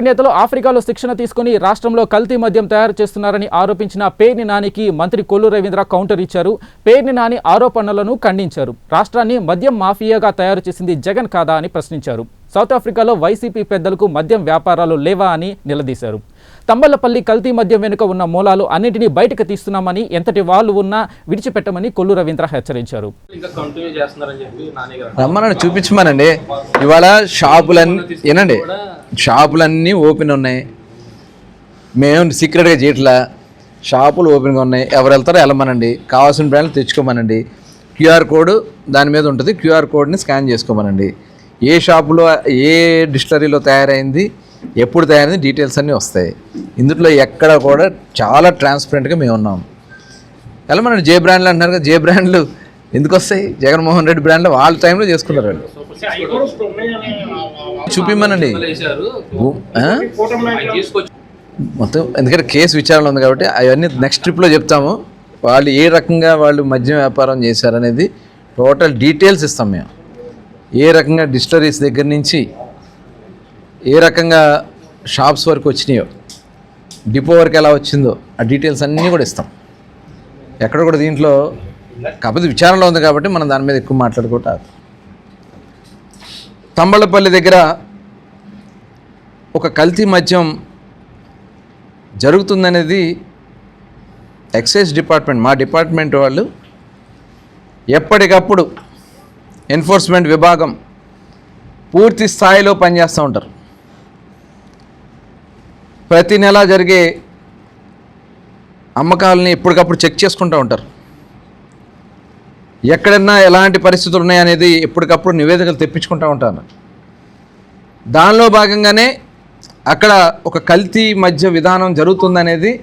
TDP నేతలు ఆఫ్రికాలో శిక్షణ తీసుకుని రాష్ట్రంలో కల్తీ మద్యం తయారు చేస్తున్నారని ఆరోపించిన పేర్ని నానికి మంత్రి కొల్లు రవీంద్ర కౌంటర్ ఇచ్చారు. పేర్ని నాని ఆరోపణలను ఖండించారు. రాష్ట్రాన్ని మద్యం మాఫియాగా తయారు చేసింది జగన్ కాదా అని ప్రశ్నించారు. సౌత్ ఆఫ్రికాలో వైసీపీ పెద్దలకు మద్యం వ్యాపారాలు లేవా అని నిలదీశారు. తంబలపల్లి కల్తీ మద్యం వెనుక ఉన్న మూలాలు అన్నింటినీ బయటకు తీస్తున్నామని ఎంతటి వాళ్ళు ఉన్నా విడిచిపెట్టమని కొల్లు రవీంద్ర హెచ్చరించారు. ఇంకా కంటిన్యూ చేస్తున్నారని చెప్పి నాని గారు రమ్మనండి చూపించమనండి. ఇవాళ షాపులన్నీ వినండి షాపులన్నీ ఓపెన్ ఉన్నాయి. మేము సీక్రెట్గా చేయట్లా? షాపులు ఓపెన్గా ఉన్నాయి. ఎవరు వెళ్తారో వెళ్ళమనండి. కావాల్సిన బ్రాండ్లు తెచ్చుకోమనండి. క్యూఆర్ కోడ్ దాని మీద ఉంటుంది. క్యూఆర్ కోడ్ని స్కాన్ చేసుకోమనండి. ఏ షాపులో ఏ డిస్టరీలో తయారైంది ఎప్పుడు తయారైంది డీటెయిల్స్ అన్నీ వస్తాయి. ఇందులో ఎక్కడ కూడా చాలా ట్రాన్స్పరెంట్గా మేము ఉన్నాం. వెళ్ళమనండి. జే బ్రాండ్లు అంటున్నారు కదా జే బ్రాండ్లు ఎందుకు వస్తాయి? జగన్మోహన్ రెడ్డి బ్రాండ్లు వాళ్ళ టైంలో చేసుకున్నారు వాళ్ళు. చూపిమ్మనండి. మొత్తం ఎందుకంటే కేసు విచారణ ఉంది కాబట్టి అవన్నీ నెక్స్ట్ ట్రిప్లో చెప్తాము. వాళ్ళు ఏ రకంగా వాళ్ళు మద్యం వ్యాపారం చేశారనేది టోటల్ డీటెయిల్స్ ఇస్తాం మేము. ఏ రకంగా డిస్టరీస్ దగ్గర నుంచి ఏ రకంగా షాప్స్ వరకు వచ్చినాయో డిపో వరకు ఎలా వచ్చిందో ఆ డీటెయిల్స్ అన్నీ కూడా ఇస్తాం. ఎక్కడ కూడా దీంట్లో కాకపోతే విచారణలో ఉంది కాబట్టి మనం దాని మీద ఎక్కువ మాట్లాడుకుంటారు తంబళపల్లి దగ్గర ఒక కల్తీ మద్యం జరుగుతుందనేది ఎక్సైజ్ డిపార్ట్మెంట్ మా డిపార్ట్మెంట్ వాళ్ళు ఎప్పటికప్పుడు ఎన్ఫోర్స్మెంట్ విభాగం పూర్తి స్థాయిలో పనిచేస్తూ ఉంటారు. ప్రతి నెల జరిగే అమ్మకాలని ఎప్పటికప్పుడు చెక్ చేసుకుంటూ ఉంటారు. ఎక్కడన్నా ఎలాంటి పరిస్థితులు ఉన్నాయనేది ఎప్పటికప్పుడు నివేదికలు తెప్పించుకుంటూ ఉంటాను. దానిలో భాగంగానే అక్కడ ఒక కల్తీ మధ్య విధానం జరుగుతుందనేది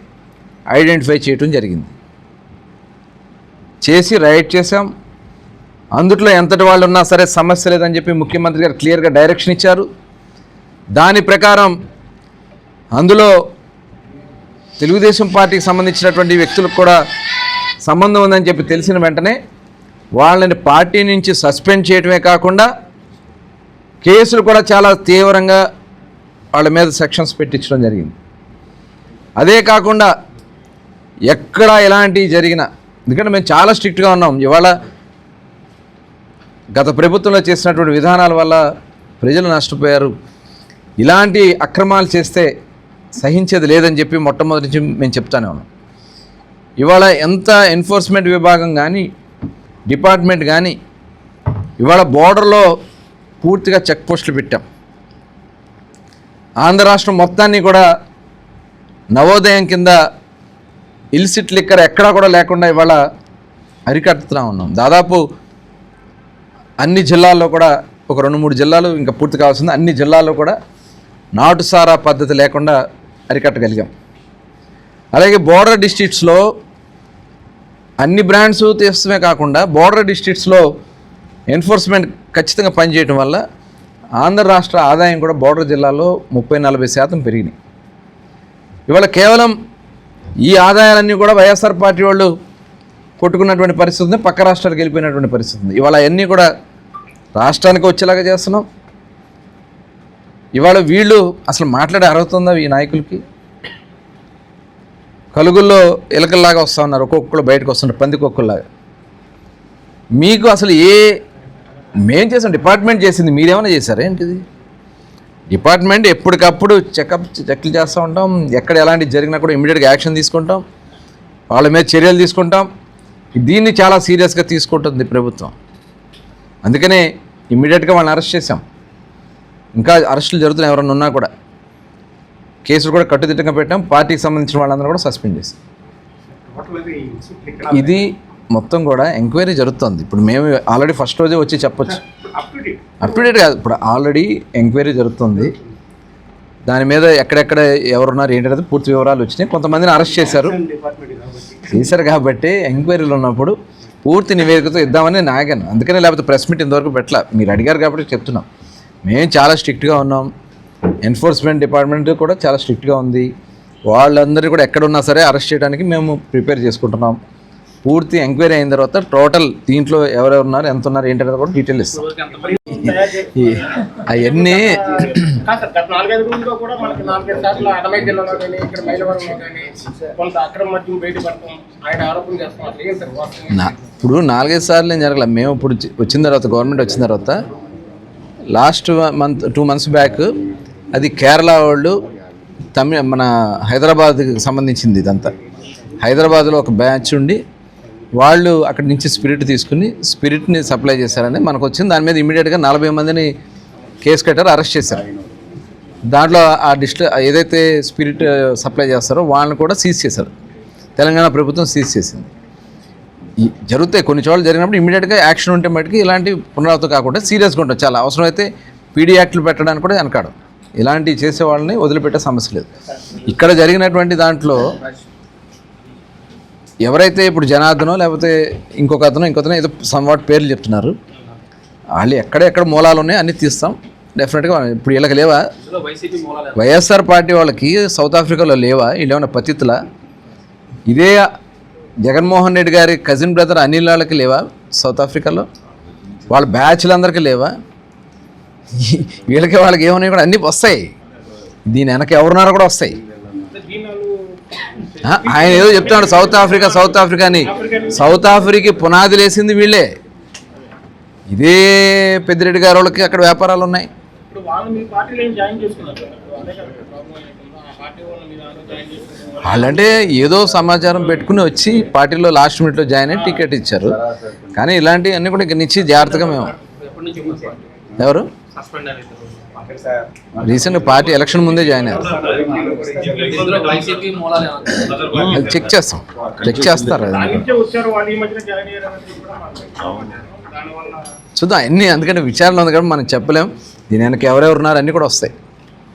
ఐడెంటిఫై చేయటం జరిగింది. చేసి రైడ్ చేశాం. అందుట్లో ఎంతటి వాళ్ళు ఉన్నా సరే సమస్య లేదని చెప్పి ముఖ్యమంత్రి గారు క్లియర్గా డైరెక్షన్ ఇచ్చారు. దాని ప్రకారం అందులో తెలుగుదేశం పార్టీకి సంబంధించినటువంటి వ్యక్తులకు కూడా సంబంధం ఉందని చెప్పి తెలిసిన వెంటనే వాళ్ళని పార్టీ నుంచి సస్పెండ్ చేయడమే కాకుండా కేసులు కూడా చాలా తీవ్రంగా వాళ్ళ మీద సెక్షన్స్ పెట్టించడం జరిగింది. అదే కాకుండా ఎక్కడ ఎలాంటి జరిగినా ఎందుకంటే మేము చాలా స్ట్రిక్ట్గా ఉన్నాం. ఇవాళ గత ప్రభుత్వంలో చేసినటువంటి విధానాల వల్ల ప్రజలు నష్టపోయారు. ఇలాంటి అక్రమాలు చేస్తే సహించేది లేదని చెప్పి మొట్టమొదటి నుంచి మేము చెప్తానే ఉన్నాం. ఇవాళ ఎంత ఎన్ఫోర్స్మెంట్ విభాగం కానీ డిపార్ట్మెంట్ కానీ ఇవాళ బోర్డర్లో పూర్తిగా చెక్ పోస్టులు పెట్టాం. ఆంధ్ర రాష్ట్రం మొత్తాన్ని కూడా నవోదయం కింద ఇల్సిట్ లిక్కర్ ఎక్కడా కూడా లేకుండా ఇవాళ అరికట్టుతూ ఉన్నాం. దాదాపు అన్ని జిల్లాల్లో కూడా ఒక రెండు మూడు జిల్లాలు ఇంకా పూర్తి కావాల్సింది. అన్ని జిల్లాల్లో కూడా నాటుసారా పద్ధతి లేకుండా అరికట్టగలిగాం. అలాగే బోర్డర్ డిస్ట్రిక్ట్స్లో అన్ని బ్రాండ్స్ తీస్తమే కాకుండా బోర్డర్ డిస్ట్రిక్ట్స్లో ఎన్ఫోర్స్మెంట్ ఖచ్చితంగా పనిచేయటం వల్ల ఆంధ్ర రాష్ట్ర ఆదాయం కూడా బోర్డర్ జిల్లాలో ముప్పై నలభై శాతం పెరిగినాయి. ఇవాళ కేవలం ఈ ఆదాయాలన్నీ కూడా వైఎస్ఆర్ పార్టీ వాళ్ళు కొట్టుకున్నటువంటి పరిస్థితి ఉంది పక్క రాష్ట్రాలకు వెళ్ళిపోయినటువంటి పరిస్థితి ఉంది. ఇవాళ అన్నీ కూడా రాష్ట్రానికి వచ్చేలాగా చేస్తున్నాం. ఇవాళ వీళ్ళు అసలు మాట్లాడే అర్హత ఉందా ఈ నాయకులకి? కలుగుల్లో ఎలకల్లాగా వస్తూ ఉన్నారు. ఒక్కొక్కరు బయటకు వస్తున్నారు పందికొక్కుల్లాగా మీకు అసలు ఏ మేం చేసాం డిపార్ట్మెంట్ చేసింది మీరేమైనా చేశారా ఏంటిది? డిపార్ట్మెంట్ ఎప్పటికప్పుడు చెకప్ చెక్లు చేస్తూ ఉంటాం. ఎక్కడ ఎలాంటి జరిగినా కూడా ఇమీడియట్గా యాక్షన్ తీసుకుంటాం. వాళ్ళ మీద చర్యలు తీసుకుంటాం. దీన్ని చాలా సీరియస్గా తీసుకుంటుంది ప్రభుత్వం. అందుకనే ఇమీడియట్గా వాళ్ళని అరెస్ట్ చేశాం. ఇంకా అరెస్టులు జరుగుతున్నాయి ఎవరన్నా ఉన్నా కూడా. కేసులు కూడా కట్టుదిట్టంగా పెట్టాం. పార్టీకి సంబంధించిన వాళ్ళందరూ కూడా సస్పెండ్ చేశాం ఇది మొత్తం కూడా ఎంక్వైరీ జరుగుతుంది. ఇప్పుడు మేము ఆల్రెడీ ఫస్ట్ రోజే వచ్చి చెప్పొచ్చు. అప్ టు డేట్ కాదు. ఇప్పుడు ఆల్రెడీ ఎంక్వైరీ జరుగుతుంది. దాని మీద ఎక్కడెక్కడ ఎవరున్నారు ఏంటనేది పూర్తి వివరాలు వచ్చినాయి. కొంతమందిని అరెస్ట్ చేశారు. చేశారు కాబట్టి ఎంక్వైరీలు ఉన్నప్పుడు పూర్తి నివేదికతో ఇద్దామని నేను ఆగాను. అందుకనే లేకపోతే ప్రెస్ మీట్ ఇంతవరకు పెట్టలా. మీరు అడిగారు కాబట్టి చెప్తున్నాం. మేము చాలా స్ట్రిక్ట్గా ఉన్నాం. ఎన్ఫోర్స్మెంట్ డిపార్ట్మెంట్ కూడా చాలా స్ట్రిక్ట్గా ఉంది. వాళ్ళందరూ కూడా ఎక్కడున్నా సరే అరెస్ట్ చేయడానికి మేము ప్రిపేర్ చేసుకుంటున్నాం. పూర్తి ఎంక్వైరీ అయిన తర్వాత టోటల్ దీంట్లో ఎవరెవరు ఉన్నారు ఎంత ఉన్నారు ఏంటనేది కూడా డీటెయిల్ ఇస్తాం. అవన్నీ ఇప్పుడు నాలుగైదు సార్లు ఏం జరగలేదు మేము ఇప్పుడు వచ్చి- వచ్చిన తర్వాత గవర్నమెంట్ వచ్చిన తర్వాత last month two months back అది కేరళ వాళ్ళు తమిళ మన హైదరాబాద్కి సంబంధించింది ఇదంతా. హైదరాబాద్లో ఒక బ్యాచ్ ఉండి వాళ్ళు అక్కడి నుంచి స్పిరిట్ తీసుకుని స్పిరిట్ని సప్లై చేశారని మనకు వచ్చింది దాని మీద ఇమీడియట్గా నలభై మందిని కేసు కట్టారు అరెస్ట్ చేశారు. దాంట్లో ఆ డిస్ట్ ఏదైతే స్పిరిట్ సప్లై చేస్తారో వాళ్ళని కూడా సీజ్ చేశారు. తెలంగాణ ప్రభుత్వం సీజ్ చేసింది. జరుగుతాయి కొన్ని చోట్ల జరిగినప్పుడు ఇమీడియట్గా యాక్షన్ ఉంటే మటుకు ఇలాంటి పునరావృతం కాకుండా సీరియస్గా ఉంటుంది చాలా అవసరమైతే పీడీ యాక్ట్లు పెట్టడానికి కూడా వెనకాడు ఇలాంటివి చేసే వాళ్ళని వదిలిపెట్టే సమస్య లేదు. ఇక్కడ జరిగినటువంటి దాంట్లో ఎవరైతే ఇప్పుడు జనార్దనో లేకపోతే ఇంకొక అతను ఇంకొకతను ఏదో సమ్వాట్ పేర్లు చెప్తున్నారు. వాళ్ళు ఎక్కడ ఎక్కడ మూలాలు ఉన్నాయో అన్నీ తీస్తాం. డెఫినెట్గా ఇప్పుడు వీళ్ళకి లేవా? వైఎస్ఆర్ పార్టీ వాళ్ళకి సౌత్ ఆఫ్రికాలో లేవా? వీళ్ళు ఏమైనా పతితులా? ఇదే జగన్మోహన్ రెడ్డి గారి కజిన్ బ్రదర్ అనిల్ వాళ్ళకి లేవా సౌత్ ఆఫ్రికాలో? వాళ్ళ బ్యాచ్లందరికీ లేవా? వీళ్ళకి వాళ్ళకి ఏమన్నాయి కూడా అన్నీ వస్తాయి. దీని వెనక ఎవరున్నారో కూడా వస్తాయి. ఆయన ఏదో చెప్తున్నాడు సౌత్ ఆఫ్రికా సౌత్ ఆఫ్రికా అని. సౌత్ ఆఫ్రికా పునాది లేసింది వీళ్ళే. ఇదే పెద్దిరెడ్డి గారి వాళ్ళకి అక్కడ వ్యాపారాలు ఉన్నాయి. వాళ్ళంటే ఏదో సమాచారం పెట్టుకుని వచ్చి పార్టీలో లాస్ట్ మినిట్లో జాయిన్ అయ్యి టికెట్ ఇచ్చారు. కానీ ఇలాంటివన్నీ కూడా ఇక నుంచి జాగ్రత్తగా మేము? ఎవరు? రీసెంట్ పార్టీ ఎలక్షన్ ముందే జాయిన్ అయ్యారు. చెక్ చేస్తాం. చెక్ చేస్తారు. చూద్దాం అన్నీ అందుకంటే విచారణ ఉంది కాబట్టి మనం చెప్పలేం. దీని వెనక ఎవరెవరు ఉన్నారు అన్నీ కూడా వస్తాయి.